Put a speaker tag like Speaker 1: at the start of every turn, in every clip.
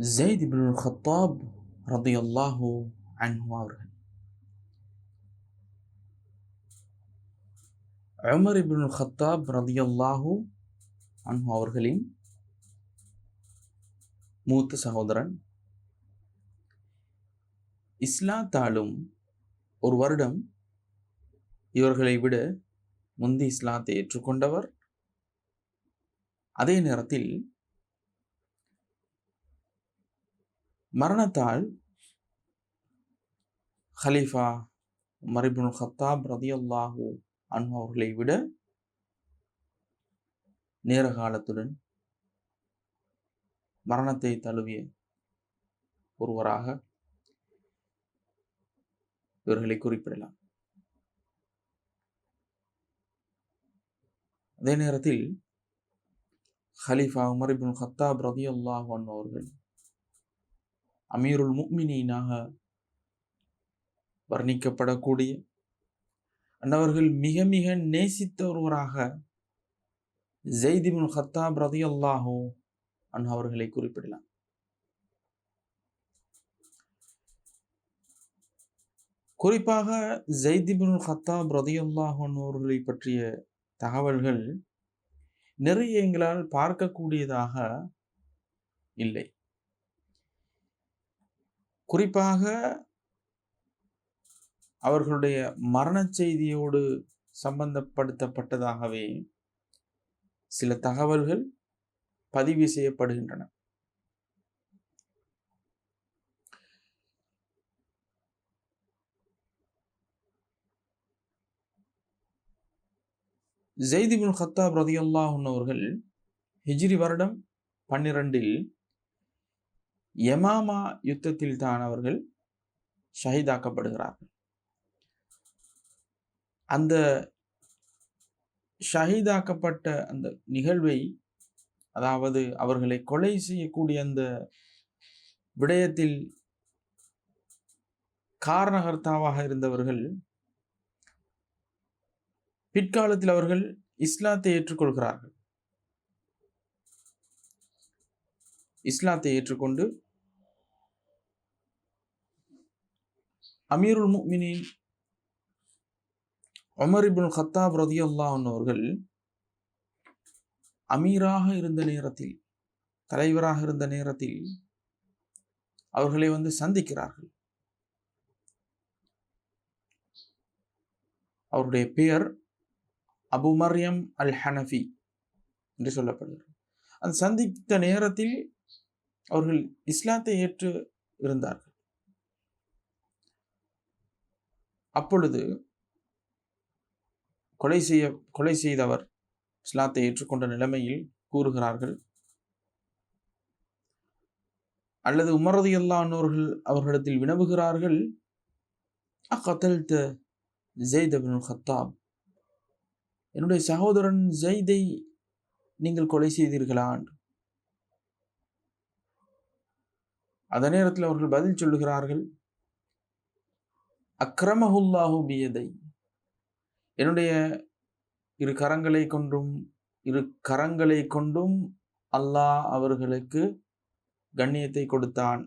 Speaker 1: Zaid இப்னுல் ஹத்தாப் ரதியல்லாஹு அன்ஹு அவர்கள் உமர் இப்னுல் ஹத்தாப் ரதியல்லாஹு அன்ஹு அவர்களின் மூத்த சகோதரன் இஸ்லாத்தாலும் ஒரு வருடம் இவர்களை விட முந்தி இஸ்லாத்தை ஏற்றுக்கொண்டவர் அதே நேரத்தில் மரணத்தால் ஹலீஃபா மரிபுல் ஹத்தாப் ரதியல்லாஹு அன்பு அவர்களை விட நேர காலத்துடன் மரணத்தை தழுவிய ஒருவராக இவர்களை குறிப்பிடலாம். அதே நேரத்தில் ஹலீஃபா உமர் இபின் ஹத்தாப் ரதியல்லாஹு அன்ஹு அவர்கள் அமீருல் முக்மினீனாக வர்ணிக்கப்படக்கூடிய அன்னவர்கள் மிக மிக நேசித்த ஒருவராக ஜெய்திபுல் ஹத்தாப் ரதி அல்லாஹோ அன் அவர்களை குறிப்பிடலாம். குறிப்பாக ஜெய்திபுல் ஹத்தாப் ரதி அல்லாஹன் அவர்களை பற்றிய தகவல்கள் நிறைய எங்களால் பார்க்கக்கூடியதாக இல்லை. குறிப்பாக அவர்களுடைய மரண செய்தியோடு சம்பந்தப்படுத்தப்பட்டதாகவே சில தகவல்கள் பதிவு செய்யப்படுகின்றன. ஜெய்திபுல் ஹத்தாப் ரதியுல்லாஹன் அவர்கள் ஹிஜ்ரி வருடம் பன்னிரண்டில் யமாமா யுத்தத்தில் தான் அவர்கள் ஷஹீதாக்கப்படுகிறார்கள். அந்த ஷஹீதாக்கப்பட்ட அந்த நிகழ்வை அதாவது அவர்களை கொலை செய்யக்கூடிய அந்த விடயத்தில் காரணகர்த்தாவாக இருந்தவர்கள் பிற்காலத்தில் அவர்கள் இஸ்லாத்தை ஏற்றுக்கொள்கிறார்கள். இஸ்லாத்தை ஏற்றுக்கொண்டு அமீருல் முக்மினின் உமர் இபுல் ஹத்தாப் ரதி அவர்கள் அமீராக இருந்த நேரத்தில் தலைவராக இருந்த நேரத்தில் அவர்களை வந்து சந்திக்கிறார்கள். அவருடைய பெயர் அபு மரியம் அல் ஹனஃபி என்று சொல்லப்படுகிறது. அந்த சந்தித்த நேரத்தில் அவர்கள் இஸ்லாத்தை ஏற்று இருந்தார்கள். அப்பொழுது கொலை செய்ய கொலை செய்தவர் இஸ்லாத்தை ஏற்றுக்கொண்ட நிலைமையில் கூறுகிறார்கள். அல்லது உமரது அன்னோர்கள் அவர்களிடத்தில் வினவுகிறார்கள் அக்கத்தல்த ஜெய்த் அபின் ஹத்தாப் என்னுடைய சகோதரன் ஜெய்தை நீங்கள் கொலை செய்தீர்களா? அந்த நேரத்தில் அவர்கள் பதில் சொல்லுகிறார்கள் அக்ரமஹுல்லாஹு பியதை. என்னுடைய இரு கரங்களை கொண்டும் இரு கரங்களை கொண்டும் அல்லாஹ் அவர்களுக்கு கண்ணியத்தை கொடுத்தான்.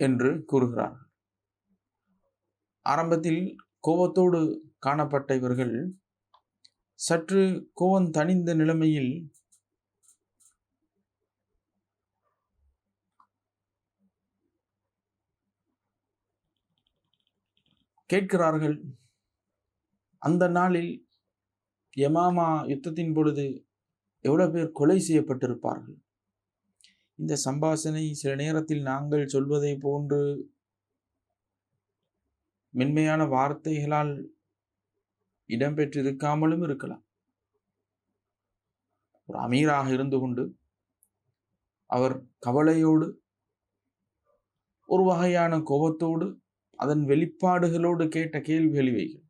Speaker 1: என்று கூறுகிறார். ஆரம்பத்தில் கோபத்தோடு காணப்பட்ட இவர்கள் சற்று கோவம் தணிந்த நிலைமையில் கேட்கிறார்கள். அந்த நாளில் யமாமா யுத்தத்தின் பொழுது எவ்வளோ பேர் கொலை செய்யப்பட்டிருப்பார்கள்? இந்த சம்பாஷணை சில நேரத்தில் நாங்கள் சொல்வதை போன்று மென்மையான வார்த்தைகளால் இடம்பெற்றிருக்காமலும் இருக்கலாம். ஒரு அமீராக இருந்து கொண்டு அவர் கவலையோடு ஒரு வகையான கோபத்தோடு அதன் வெளிப்பாடுகளோடு கேட்ட கேள்வி எழுவைகள்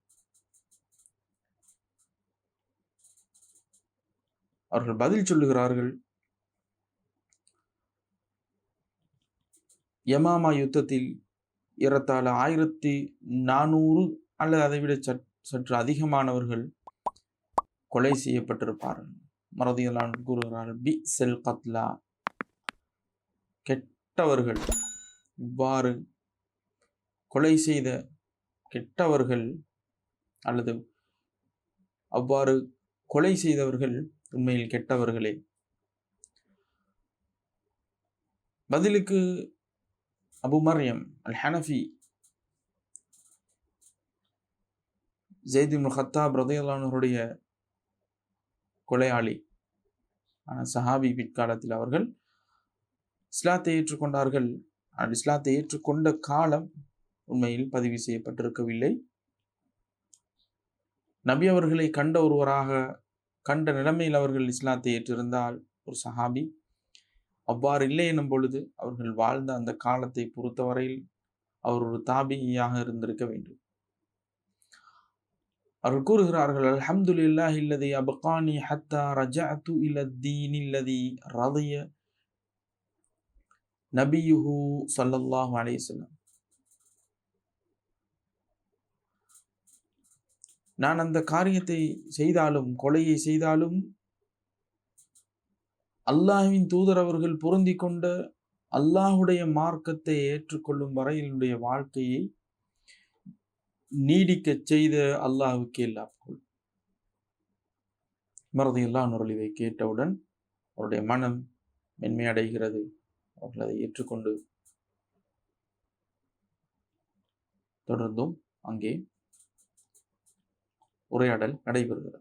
Speaker 1: அவர்கள் பதில் சொல்லுகிறார்கள். யமாமா யுத்தத்தில் ஏறத்தாழ ஆயிரத்தி நானூறு அல்லது அதை விட சற்று அதிகமானவர்கள் கொலை செய்யப்பட்டிருப்பார்கள். மறதியலான் கூறுகிறார்கள் பி செல் கத்லா. கெட்டவர்கள் இவ்வாறு கொலை செய்த கெட்டவர்கள் அல்லது அவ்வாறு கொலை செய்தவர்கள் உண்மையில் கெட்டவர்களே. பதிலுக்கு அபுமரியம் அல் ஹனஃபி ஜெய்தின் ஹத்தாப் ரதையல்லானவருடைய கொலையாளி. ஆனால் சஹாபி பிற்காலத்தில் அவர்கள் இஸ்லாத்தை ஏற்றுக்கொண்டார்கள். இஸ்லாத்தை ஏற்றுக்கொண்ட காலம் உண்மையில் பதிவு செய்யப்பட்டிருக்கவில்லை. நபி அவர்களை கண்ட ஒருவராக கண்ட நிலைமையில் அவர்கள் இஸ்லாத்தை ஏற்றிருந்தால் ஒரு சஹாபி. அவ்வாறு இல்லை எனும் பொழுது அவர்கள் வாழ்ந்த அந்த காலத்தை பொறுத்தவரையில் அவர் ஒரு தாபியாக இருந்திருக்க வேண்டும். அவர்கள் கூறுகிறார்கள் அல்ஹம்துலில்லாஹ் இல்லதி அபகானி ஹத்தா ரஜாத்து இல்லதீன் இல்லதி ரதிய நபியுஹு சல்லல்லாஹு அலையம் நான் அந்த காரியத்தை செய்தாலும் கொலையை செய்தாலும் அல்லாஹ்வின் தூதர் அவர்கள் பொருந்தி கொண்ட அல்லாஹுடைய மார்க்கத்தை ஏற்றுக்கொள்ளும் வரை என்னுடைய வாழ்க்கையை நீடிக்கச் செய்த அல்லாஹுக்கு எல்லா புகழ் மறதியெல்லாம் நுரளிவை கேட்டவுடன் அவருடைய மனம் மென்மையடைகிறது. அவர்கள் அதை ஏற்றுக்கொண்டு தொடர்ந்தும். அங்கே உரையாடல் நடைபெறுகிறது.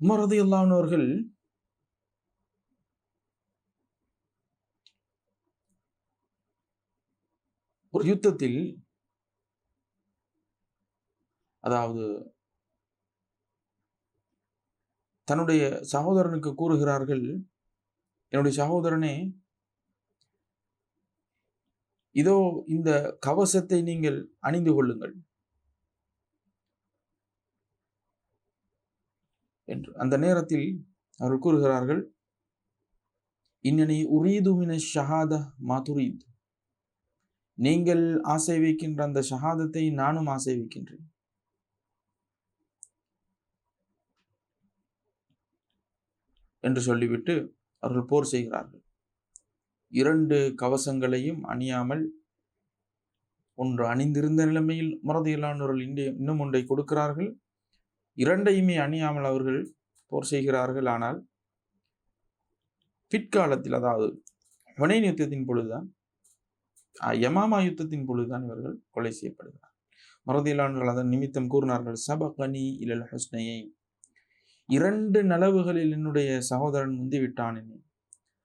Speaker 1: உமரது அல்லானவர்கள் ஒரு யுத்தத்தில் அதாவது தன்னுடைய சகோதரனுக்கு கூறுகிறார்கள் என்னுடைய சகோதரனே இதோ இந்த கவசத்தை நீங்கள் அணிந்து கொள்ளுங்கள். என்று. அந்த நேரத்தில் அவர்கள் கூறுகிறார்கள் இன்னனை உரீதுமின ஷஹாத மாதுரீத் நீங்கள் ஆசை வைக்கின்ற அந்த ஷஹாதத்தை நானும் ஆசை வைக்கின்றேன். என்று சொல்லிவிட்டு அவர்கள் போர் செய்கிறார்கள். இரண்டு கவசங்களையும் அணியாமல் ஒன்று அணிந்திருந்த நிலைமையில் மறதியிலானவர்கள் இன்னும் ஒன்றை கொடுக்கிறார்கள். இரண்டையுமே அணியாமல் அவர்கள் போர் செய்கிறார்கள். ஆனால் பிற்காலத்தில் அதாவது ஹொனைன் யுத்தத்தின் பொழுதுதான் யமாமா யுத்தத்தின் பொழுதுதான் இவர்கள் கொலை செய்யப்படுகிறார் மறதியிலானவர்கள் அதன் நிமித்தம் கூறினார்கள் சபகனி இலல் ஹஸ்னையை. இரண்டு நலவுகளில் என்னுடைய சகோதரன் முந்திவிட்டான் என்னை.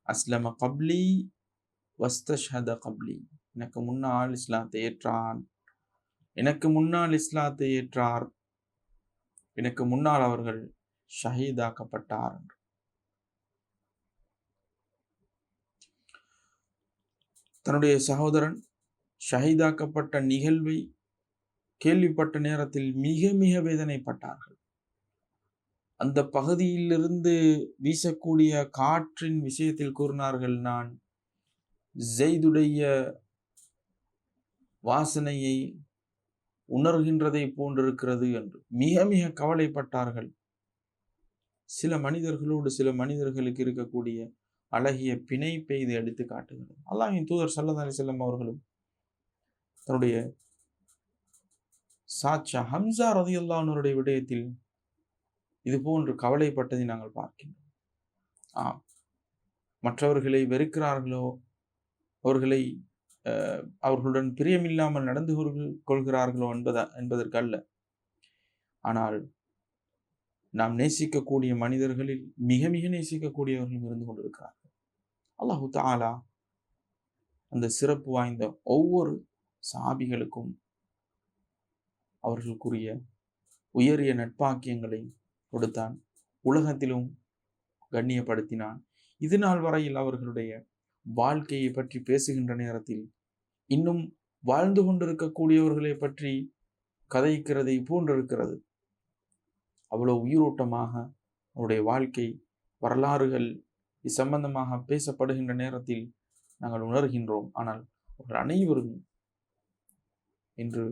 Speaker 1: அஸ்லம கப்லி வஸ்தஷத கப்லி. எனக்கு முன்னால் இஸ்லாத்தை ஏற்றான். எனக்கு முன்னால் இஸ்லாத்தை ஏற்றார். எனக்கு முன்னால் அவர்கள் ஷஹீதாக்கப்பட்டார் என்று. தன்னுடைய சகோதரன் ஷஹீதாக்கப்பட்ட நிகழ்வை கேள்விப்பட்ட நேரத்தில் மிக மிக வேதனைப்பட்டார்கள். அந்த பகுதியிலிருந்து வீசக்கூடிய காற்றின் விஷயத்தில் கூறினார்கள் நான் ஜெய்துடைய வாசனையை உணர்கின்றதை போன்றிருக்கிறது என்று. மிக மிக கவலைப்பட்டார்கள். சில மனிதர்களோடு சில மனிதர்களுக்கு இருக்கக்கூடிய அழகிய பிணைப்பை இது எடுத்து காட்டுகிறது. அல்லாஹின் தூதர் சல்லா அலி செல்லம் அவர்களும் தன்னுடைய சாச்சா ஹம்சா ரதி அல்லானுடைய விடயத்தில் இது போன்று கவலைப்பட்டதை நாங்கள் பார்க்கின்றோம். ஆம். மற்றவர்களை வெறுக்கிறார்களோ அவர்களை அவர்களுடன் பிரியமில்லாமல் நடந்து கொள்கிறார்களோ என்பதா என்பதற்கல்ல. ஆனால் நாம் நேசிக்கக்கூடிய மனிதர்களில் மிக மிக நேசிக்கக்கூடியவர்களும் இருந்து கொண்டிருக்கிறார்கள். அல்லாஹு தாலா அந்த சிறப்பு வாய்ந்த ஒவ்வொரு சாபிகளுக்கும் அவர்களுக்குரிய உயரிய நட்பாக்கியங்களை கொடுத்தான். உலகத்திலும் கண்ணியப்படுத்தினான். இது நாள் வரையில் அவர்களுடைய வாழ்க்கையை பற்றி பேசுகின்ற நேரத்தில் இன்னும் வாழ்ந்து கொண்டிருக்கக்கூடியவர்களை பற்றி கதைக்கிறதை போன்றிருக்கிறது. அவ்வளோ உயிரோட்டமாக அவருடைய வாழ்க்கை வரலாறுகள் சம்பந்தமாக பேசப்படுகின்ற நேரத்தில் நாங்கள் உணர்கின்றோம். ஆனால் அவர்கள் அனைவரும் இன்று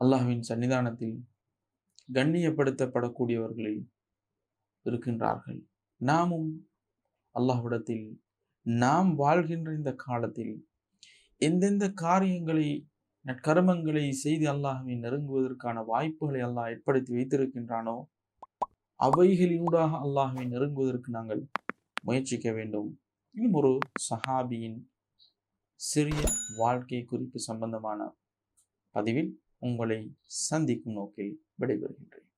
Speaker 1: அல்லாஹ்வின் சன்னிதானத்தில் கண்ணியப்படுத்தப்படக்கூடியவர்களில் இருக்கின்றார்கள். நாமும் அல்லாஹ்விடத்தில் நாம் வாழ்கின்ற இந்த காலத்தில் எந்தெந்த காரியங்களை நற்கர்மங்களை செய்து அல்லாஹ்வை நெருங்குவதற்கான வாய்ப்புகளை அல்லாஹ் ஏற்படுத்தி வைத்திருக்கின்றானோ அவைகளினூடாக அல்லாஹ்வை நெருங்குவதற்கு நாங்கள் முயற்சிக்க வேண்டும். இன்னும் ஒரு சஹாபியின் சிறிய வாழ்க்கை குறிப்பு சம்பந்தமான பதிவில் உங்களை சந்திக்கும் நோக்கில் விடைபெறுகின்றேன்.